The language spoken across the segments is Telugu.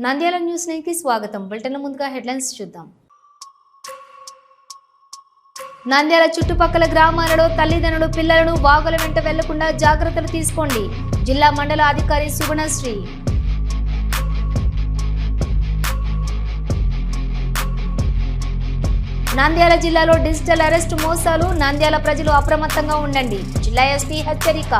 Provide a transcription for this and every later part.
నంద్యాల న్యూస్ నైన్కి స్వాగతం. బులెటిన్ ముందుగా హెడ్లైన్స్ చూద్దాం. నంద్యాల చుట్టుపక్కల గ్రామాలలో తల్లిదండ్రులు పిల్లలను వాగుల వెంట వెళ్ళకుండా జాగ్రత్తలు తీసుకోండి. జిల్లా మండల అధికారి సుగుణశ్రీ. నంద్యాల జిల్లాలో డిజిటల్ అరెస్ట్ మోసాలు నంద్యాల ప్రజలు అప్రమత్తంగా ఉండండి. జిల్లా ఎస్పీ హెచ్చరిక.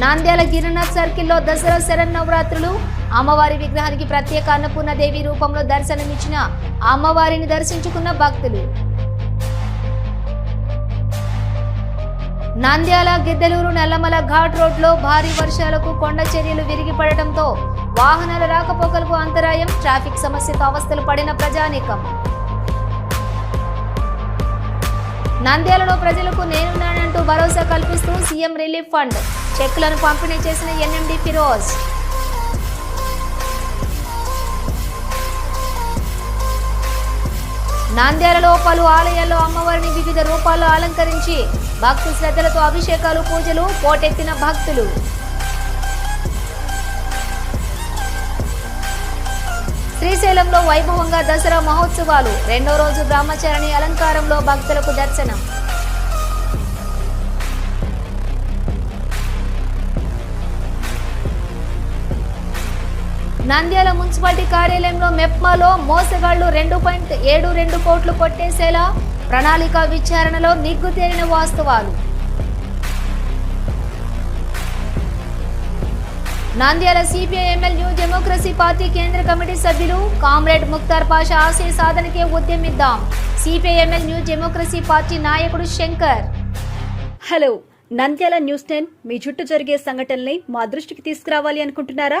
నాంద్యాల గిరినాథ్ సర్కిల్లో దసరా శరన్నవరాత్రులు. అమ్మవారి విగ్రహానికి ప్రత్యేక అన్నపూర్ణదేవి రూపంలో దర్శనమిచ్చిన అమ్మవారిని దర్శించుకున్న భక్తులు. నంద్యాల గిద్దలూరు నల్లమల ఘాట్ రోడ్లో భారీ వర్షాలకు కొండ చర్యలు విరిగిపడటంతో వాహనాల రాకపోకలకు అంతరాయం ట్రాఫిక్ సమస్యతో అవస్థలు పడిన ప్రజానీకం. నంద్యాలలో ప్రజలకు నేనున్నానంటూ భరోసా కల్పిస్తూ సీఎం రిలీఫ్ ఫండ్. చెక్కులను పంపిణీ చేసిన ఎన్ఎండి ఫిరోజ్ నాంద్యాలలో పలు ఆలయాల్లో అమ్మవారిని వివిధ రూపాల్లో అలంకరించి భక్తు శ్రద్ధలతో అభిషేకాలు పూజలు పోటెత్తిన భక్తులు. శ్రీశైలంలో వైభవంగా దసరా మహోత్సవాలు. రెండో రోజు బ్రహ్మచారిణి అలంకారంలో భక్తులకు దర్శనం. నంద్యాల మున్సిపాలిటీ కార్యాలయంలో మెప్మాలో మోసగాళ్ళు రెండు పాయింట్ ఏడు రెండు కోట్లు కొట్టేసేలా ప్రణాళిక విచారణలో నిగ్గు తేలిన వాస్తవాలు. Nandyal CPI ML New Democracy party కేంద్ర కమిటీ సభ్యులు కామ్రేడ్ ముక్తార్ పాషా ఆశయ సాధనకే ఉద్యమిద్దాం. CPI ML New Democracy party నాయకుడు Shankar. Hello Nandyal news ten మీ చుట్టూ జరిగే సంఘటనల్ని మా దృష్టికి తీసుకురావాలి అనుకుంటున్నారా?